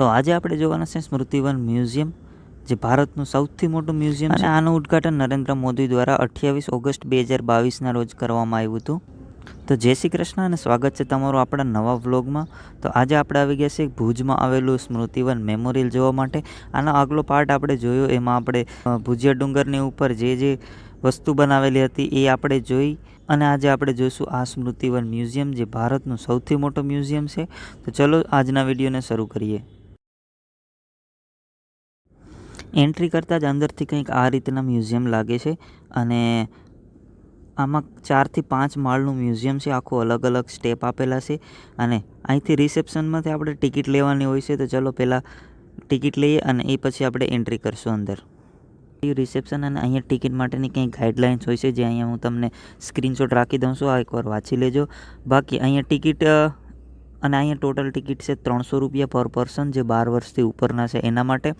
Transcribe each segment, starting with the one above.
તો આજે આપણે જોવાના છે સ્મૃતિવન મ્યુઝિયમ, જે ભારતનું સૌથી મોટું મ્યુઝિયમ છે. આનું ઉદ્ઘાટન નરેન્દ્ર મોદી દ્વારા અઠ્યાવીસ ઓગસ્ટ બે હજાર બાવીસના રોજ કરવામાં આવ્યું હતું. તો જય શ્રી કૃષ્ણ અને સ્વાગત છે તમારું આપણા નવા વ્લોગમાં. તો આજે આપણે આવી ગયા છે ભુજમાં આવેલું સ્મૃતિવન મેમોરિયલ જોવા માટે. આનો આગલો પાર્ટ આપણે જોયો, એમાં આપણે ભુજિયા ડુંગરની ઉપર જે જે વસ્તુ બનાવેલી હતી એ આપણે જોઈ. અને આજે આપણે જોઈશું આ સ્મૃતિવન મ્યુઝિયમ, જે ભારતનું સૌથી મોટું મ્યુઝિયમ છે. તો ચલો, આજના વિડીયોને શરૂ કરીએ. એન્ટ્રી કરતાં જ અંદરથી કંઈક આ રીતના મ્યુઝિયમ લાગે છે અને આમાં ચારથી પાંચ માળનું મ્યુઝિયમ છે, આખું અલગ અલગ સ્ટેપ આપેલા છે અને અહીંથી રિસેપ્શનમાંથી આપણે ટિકિટ લેવાની હોય છે, તો ચલો પહેલાં ટિકિટ લઈએ અને એ પછી આપણે એન્ટ્રી કરશું અંદર. રિસેપ્શન અને અહીંયા ટિકિટ માટેની કંઈ ગાઈડલાઇન્સ હોય છે, જે અહીંયા હું તમને સ્ક્રીનશોટ રાખી દઉં છું, આ એકવાર વાંચી લેજો. બાકી અહીંયા ટિકિટ અને અહીંયા ટોટલ ટિકિટ છે ત્રણસો રૂપિયા પર પર્સન જે બાર વર્ષથી ઉપરના છે એના માટે.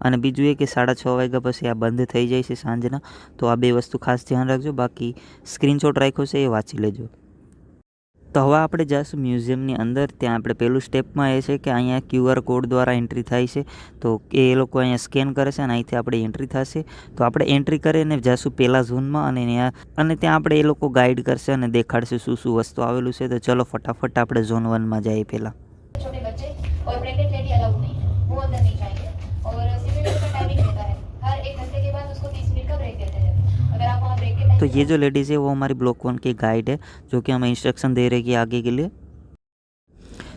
અને બીજું એ કે સાડા છ વાગ્યા પછી આ બંધ થઈ જાય છે સાંજના. તો આ બે વસ્તુ ખાસ ધ્યાન રાખજો. બાકી સ્ક્રીનશોટ રાખ્યો છે એ વાંચી લેજો. તો હવે આપણે જઈશું મ્યુઝિયમની અંદર. ત્યાં આપણે પહેલું સ્ટેપમાં એ છે કે અહીંયા ક્યુઆર કોડ દ્વારા એન્ટ્રી થાય છે. તો એ લોકો અહીંયા સ્કેન કરે છે અને અહીંથી આપણે એન્ટ્રી થશે. તો આપણે એન્ટ્રી કરીને જઈશું પહેલાં ઝોનમાં અને ત્યાં અને ત્યાં આપણે એ લોકો ગાઈડ કરશે અને દેખાડશે શું શું વસ્તુ આવેલું છે. તો ચલો ફટાફટ આપણે ઝોન વનમાં જઈએ પહેલાં. तो ये जो लेडीज़ है वो हमारी ब्लॉक वन की गाइड है जो कि हमें इंस्ट्रक्शन दे रही है आगे के लिए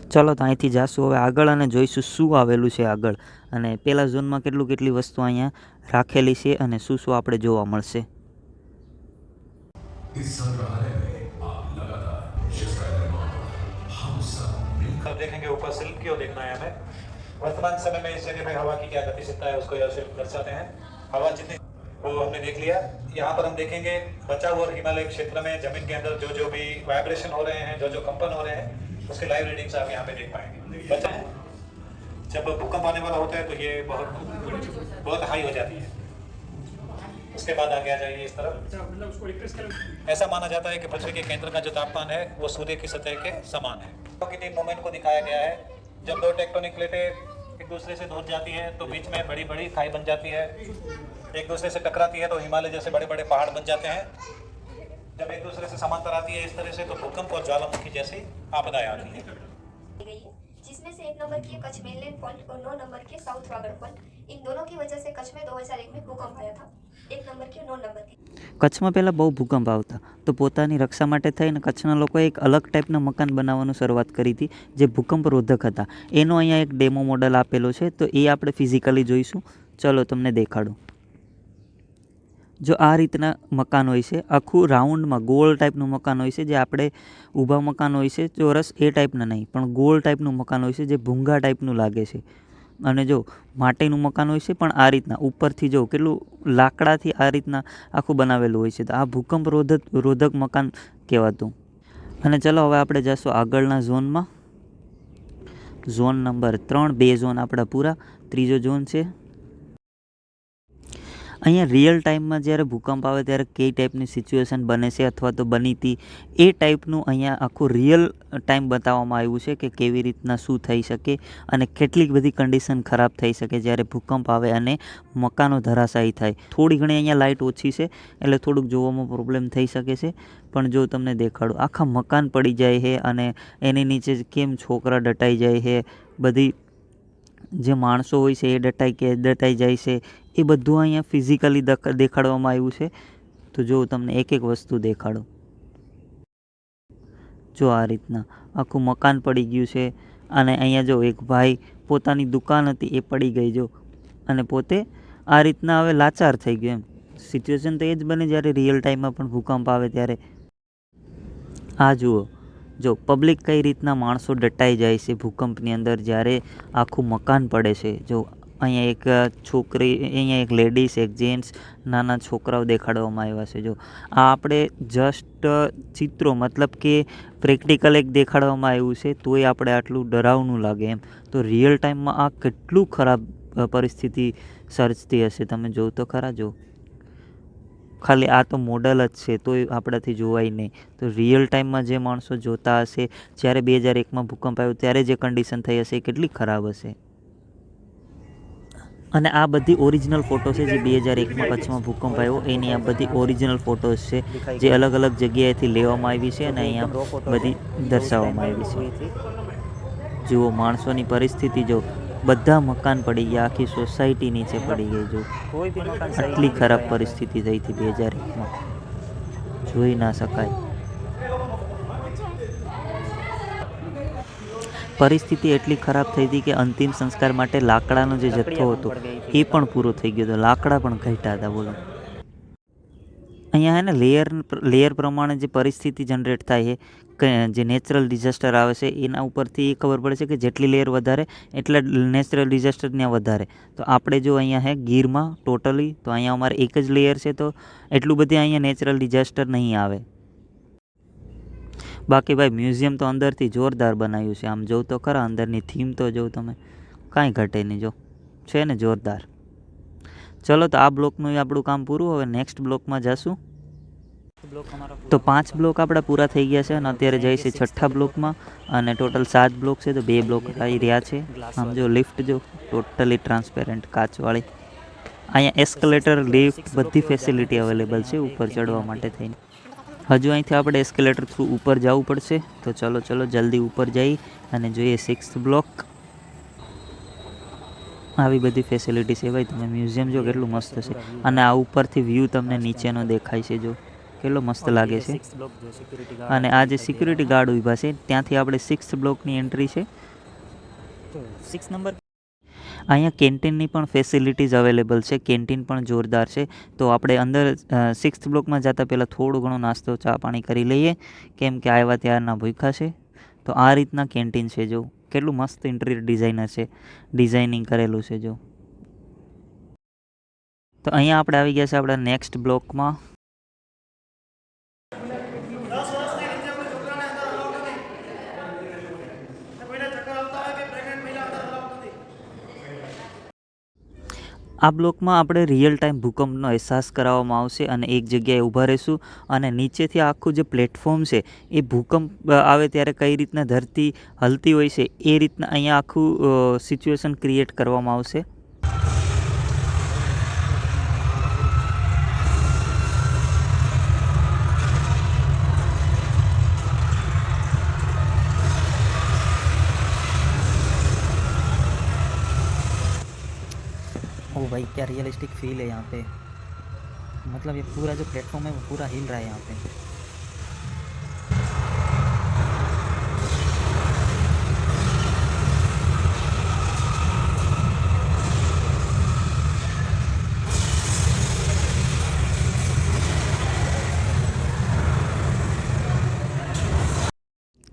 ચલો તો અહીંથી જાશું હવે આગળ અને જોઈશું શું આવેલું છે આગળ અને પહેલા ઝોનમાં કેટલું કેટલી વસ્તુ અહીંયા રાખેલી છે અને શું શું આપણે જોવા મળશે इस संग्रहालय में आप लगातार जिसका निर्माण हम सब मिलकर अब देखेंगे ऊपर सिल्क की ओर देखना है हमें वर्तमान समय में इस जगह पे हवा की क्या गतिशीलता है उसको यह सिर्फ दर्शाते हैं हवा जितनी वो हमने देख लिया। यहाँ पर हम देखेंगे बचाव और हिमालय क्षेत्र में ज़मीन के अंदर जो जो भी वाइब्रेशन हो रहे हैं जो जो कंपन हो रहे हैं उसके लाइव रीडिंग्स आप यहाँ पे देख पाएँगे। बचा है? जब भूकंप आने वाला होता है तो ये बहुत बहुत हाई हो जाती है। उसके बाद आगे आ जाइए इस तरफ़। ऐसा माना जाता है कि पृथ्वी के केंद्र का जो तापमान है वो सूर्य की सतह के समान है। मोमेंट को दिखाया गया है। जब दो टेक्टोनिक प्लेटें एक दूसरे से दूर जाती हैं तो बीच में बड़ी बड़ी खाई बन जाती है। एक दूसरे से टकराती है तो हिमालय जैसे बड़े बड़े पहाड़ बन जाते हैं जब एक दूसरे से समांतर आती है इस तरह से तो भूकंप और ज्वालामुखी जैसी आपदाएं आती हैं दी गई है जिसमें से एक नंबर की है कच्छ मेनलैंड फॉल्ट और नौ नंबर की है साउथ वागड़ फॉल्ट इन दोनों की वजह से कच्छ में 2001 में भूकंप आया था एक नंबर की और नौ नंबर की કચ્છમાં પહેલાં બહુ ભૂકંપ આવતા તો પોતાની રક્ષા માટે થઈને કચ્છના લોકોએ એક અલગ ટાઈપના મકાન બનાવવાનું શરૂઆત કરી હતી જે ભૂકંપ રોધક હતા એનો અહીંયા એક ડેમો મોડલ આપેલો છે તો એ આપણે ફિઝિકલી જોઈશું ચલો તમને દેખાડું જો આ રીતના મકાન હોય છે, આખું રાઉન્ડમાં ગોળ ટાઈપનું મકાન હોય છે, જે આપણે ઊભા મકાન હોય છે, ચોરસ એ ટાઈપના નહીં, પણ ગોળ ટાઈપનું મકાન હોય છે, જે ભૂંગા ટાઈપનું લાગે છે. અને જો માટીનું મકાન હોય છે, પણ આ રીતના ઉપરથી જો કેટલું લાકડાથી આ રીતના આખું બનાવેલું હોય છે, તો આ ભૂકંપ રોધક રોધક મકાન કહેવાતું. અને ચલો હવે આપણે જઈશું આગળના ઝોનમાં. ઝોન નંબર ત્રણ, બે ઝોન આપણા પૂરા, ત્રીજો ઝોન છે. અહીંયા રિયલ ટાઈમમાં જ્યારે ભૂકંપ આવે ત્યારે કઈ ટાઈપની સિચ્યુએશન બને છે અથવા તો બની હતી, એ ટાઈપનું અહીંયા આખું રિયલ ટાઈમ બતાવવામાં આવ્યું છે કે કેવી રીતના શું થઈ શકે અને કેટલીક બધી કન્ડિશન ખરાબ થઈ શકે જ્યારે ભૂકંપ આવે અને મકાનો ધરાશાયી થાય. થોડી ઘણી અહીંયા લાઇટ ઓછી છે, એટલે થોડુંક જોવામાં પ્રોબ્લેમ થઈ શકે છે. પણ જો તમને દેખાડું, આખા મકાન પડી જાય છે અને એની નીચે કેમ છોકરા દટાઈ જાય છે, બધી જે માણસો હોય છે એ દટાઈ કે દટાઈ જાય છે એ બધું અહીંયા ફિઝિકલી દેખાડવામાં આવ્યું છે. તો જો તમને એક એક વસ્તુ દેખાડો. જો આ રીતના આખું મકાન પડી ગયું છે અને અહીંયા જો એક ભાઈ પોતાની દુકાન હતી એ પડી ગઈ જો. અને પોતે આ રીતના હવે લાચાર થઈ ગયો એમ. સિચ્યુએશન તો એ જ બને જ્યારે રિયલ ટાઈમમાં પણ ભૂકંપ આવે ત્યારે. આ જુઓ, જો પબ્લિક કઈ રીતના માણસો ડટાઈ જાય છે ભૂકંપની અંદર જ્યારે આખું મકાન પડે છે. જો અહીંયા એક છોકરી, અહીંયા એક લેડીઝ એક જેન્ટ્સ નાના છોકરાઓ દેખાડવામાં આવ્યા છે. જો, આ આપણે જસ્ટ ચિત્રો, મતલબ કે પ્રેક્ટિકલ એક દેખાડવામાં આવ્યું છે, તોય આપણે આટલું ડરાવનું લાગે એમ. તો રિયલ ટાઈમમાં આ કેટલું ખરાબ પરિસ્થિતિ સર્જતી હશે? તમે જોવ તો ખરા, જો. ખાલી આ તો મોડલ જ છે, તોય આપણાથી જોવાય નહીં. તો રિયલ ટાઈમમાં જે માણસો જોતા હશે, જ્યારે બે હજાર એકમાં ભૂકંપ આવ્યો, ત્યારે જે કન્ડિશન થઈ હશે, એ કેટલી ખરાબ હશે? અને આ બધી ઓરિજિનલ ફોટો છે જે બે હજાર એકમાં કચ્છમાં ભૂકંપ આવ્યો. એની આ બધી ઓરિજિનલ ફોટોઝ છે જે અલગ અલગ જગ્યાએથી લેવામાં આવી છે અને અહીંયા બધી દર્શાવવામાં આવી છે. જુઓ, માણસોની પરિસ્થિતિ જો બધા મકાન પડી ગયા, આખી સોસાયટી નીચે પડી ગઈ, જો આટલી ખરાબ પરિસ્થિતિ થઈ હતી બે હજાર એકમાં. જોઈ ના શકાય. પરિસ્થિતિ એટલી ખરાબ થઈ હતી કે અંતિમ સંસ્કાર માટે લાકડાનો જે જથ્થો હતો એ પણ પૂરો થઈ ગયો હતો. લાકડા પણ ઘટ્યા હતા બોલો. અહીંયા હે ને લેયર લેયર પ્રમાણે જે પરિસ્થિતિ જનરેટ થાય છે જે નેચરલ ડિઝાસ્ટર આવે છે એના ઉપરથી એ ખબર પડે છે કે જેટલી લેયર વધારે એટલા નેચરલ ડિઝાસ્ટર ત્યાં વધારે. તો આપણે જો અહીંયા હે ગીરમાં ટોટલી તો અહીંયા અમારે એક જ લેયર છે તો એટલું બધી અહીંયા નેચરલ ડિઝાસ્ટર નહીં આવે. બાકી ભાઈ, મ્યુઝિયમ તો અંદરથી જોરદાર બનાવ્યું છે. આમ જોઉં તો ખરા, અંદરની થીમ તો જોઉં તમે. કાંઈ ઘટે નહીં જો. છે ને જોરદાર. ચલો તો આ બ્લોકનું આપણું કામ પૂરું. હવે નેક્સ્ટ બ્લોકમાં જશું. તો પાંચ બ્લોક આપણા પૂરા થઈ ગયા છે અને અત્યારે છે છઠ્ઠા બ્લોકમાં અને ટોટલ સાત બ્લોક છે. તો બે બ્લોક આવી રહ્યા છે. આમ જો લિફ્ટ જો ટોટલી ટ્રાન્સપેરન્ટ કાચવાળી. અહીંયા એસ્કેલેટર લિફ્ટ બધી ફેસિલિટી અવેલેબલ છે ઉપર ચડવા માટે થઈને. હજુ અહીંથી આપણે એસ્કેલેટર થ્રુ ઉપર જવું પડશે. તો ચલો ચલો જલ્દી ઉપર જઈ અને જોઈએ સિક્સ બ્લોક આવી બધી ફેસિલિટી છે ભાઈ તમે મ્યુઝિયમ જો કેટલું મસ્ત છે. અને આ ઉપરથી વ્યૂ તમને નીચેનો દેખાય છે જો. કેટલો મસ્ત લાગે છે. અને આ જે સિક્યુરિટી ગાર્ડ ઊભા છે ત્યાંથી આપણે સિક્સ બ્લોકની એન્ટ્રી છે. સિક્સ number અહીંયા કેન્ટીનની પણ ફેસિલિટીઝ અવેલેબલ છે, કેન્ટીન પણ જોરદાર છે. તો આપણે અંદર સિક્સ્થ બ્લોકમાં જતાં પહેલાં થોડો ઘણો નાસ્તો, ચા પાણી કરી લઈએ. કેમ કે આવ્યા ત્યારના ભૂખા છે. તો આ રીતના કેન્ટીન છે જો. કેટલું મસ્ત ઇન્ટિરિયર ડિઝાઇનર છે. ડિઝાઇનિંગ કરેલું છે જો. તો અહીંયા આપણે આવી ગયા છે આપણા નેક્સ્ટ બ્લોકમાં આ બ્લોકમાં આપણે રિયલ ટાઈમ ભૂકંપનો અહેસાસ કરાવવામાં આવશે અને એક જગ્યાએ ઊભા રહીશું અને નીચેથી આખું જે પ્લેટફોર્મ છે, એ ભૂકંપ આવે ત્યારે કઈ રીતના ધરતી હલતી હોય છે, એ રીતના અહીંયા આખું સિચ્યુએશન ક્રિએટ કરવામાં આવશે. भाई क्या रियलिस्टिक फील है यहाँ पे मतलब ये पूरा जो प्लेटफॉर्म है वो पूरा हिल रहा है यहाँ पे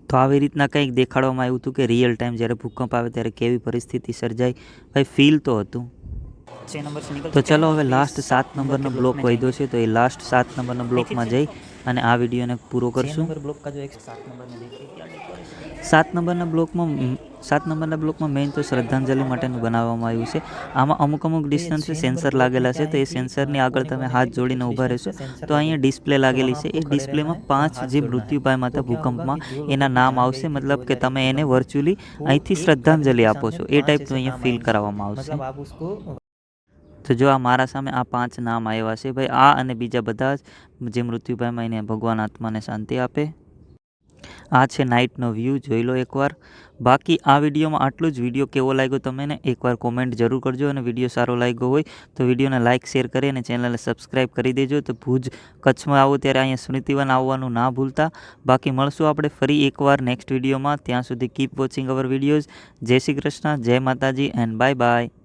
તો આવી રીતના કંઈક દેખાડવામાં આવ્યું હતું કે રિયલ ટાઈમ જ્યારે ભૂકંપ આવે ત્યારે કેવી પરિસ્થિતિ સર્જાય ભાઈ ફીલ તો હતું छः नंबर से निकल તો ચલો હવે લાસ્ટ સાત નંબરનો બ્લોક વધ્યો છે તો એ લાસ્ટ સાત નંબરનો બ્લોકમાં જઈ અને આ વિડીયોને પૂરો કરશું. સાત નંબરના બ્લોકમાં સાત નંબરના બ્લોકમાં મેઇન તો શ્રદ્ધાંજલિ માટેનું બનાવવામાં આવ્યું છે. આમાં અમુક અમુક ડિસ્ટન્સે સેન્સર લાગેલા છે તો એ સેન્સરની આગળ તમે હાથ જોડીને ઊભા રહેશો. તો અહીંયા ડિસ્પ્લે લાગેલી છે. એ ડિસ્પ્લેમાં પાંચ જે મૃત્યુ પામ્યા ભૂકંપમાં એના નામ આવશે મતલબ કે તમે એને વર્ચ્યુઅલી અહીંથી શ્રદ્ધાંજલિ આપો છો. એ ટાઈપનું અહીંયા ફીલ કરાવવામાં આવશે. તો જો આ મારા સામે આ પાંચ નામ આવ્યા છે, ભાઈ, આ અને બીજા બધા જ જે મૃત્યુ પામ્યા એને ભગવાન આત્માને શાંતિ આપે. આ છે નાઇટનો વ્યૂ, જોઈ લો એકવાર. બાકી આ વિડીયોમાં આટલું જ. વીડિયો કેવો લાગ્યો તમે ને એકવાર કોમેન્ટ જરૂર કરજો અને વીડિયો સારો લાગ્યો હોય તો વિડીયોને લાઇક શેર કરી અને ચેનલને સબસ્ક્રાઈબ કરી દેજો. તો ભુજ કચ્છમાં આવો ત્યારે અહીંયા સ્મૃતિવન આવવાનું ના ભૂલતા. બાકી મળશું આપણે ફરી એકવાર નેક્સ્ટ વિડીયોમાં. ત્યાં સુધી કીપ વોચિંગ અવર વિડીયોઝ જય શ્રી કૃષ્ણ, જય માતાજી એન્ડ બાય બાય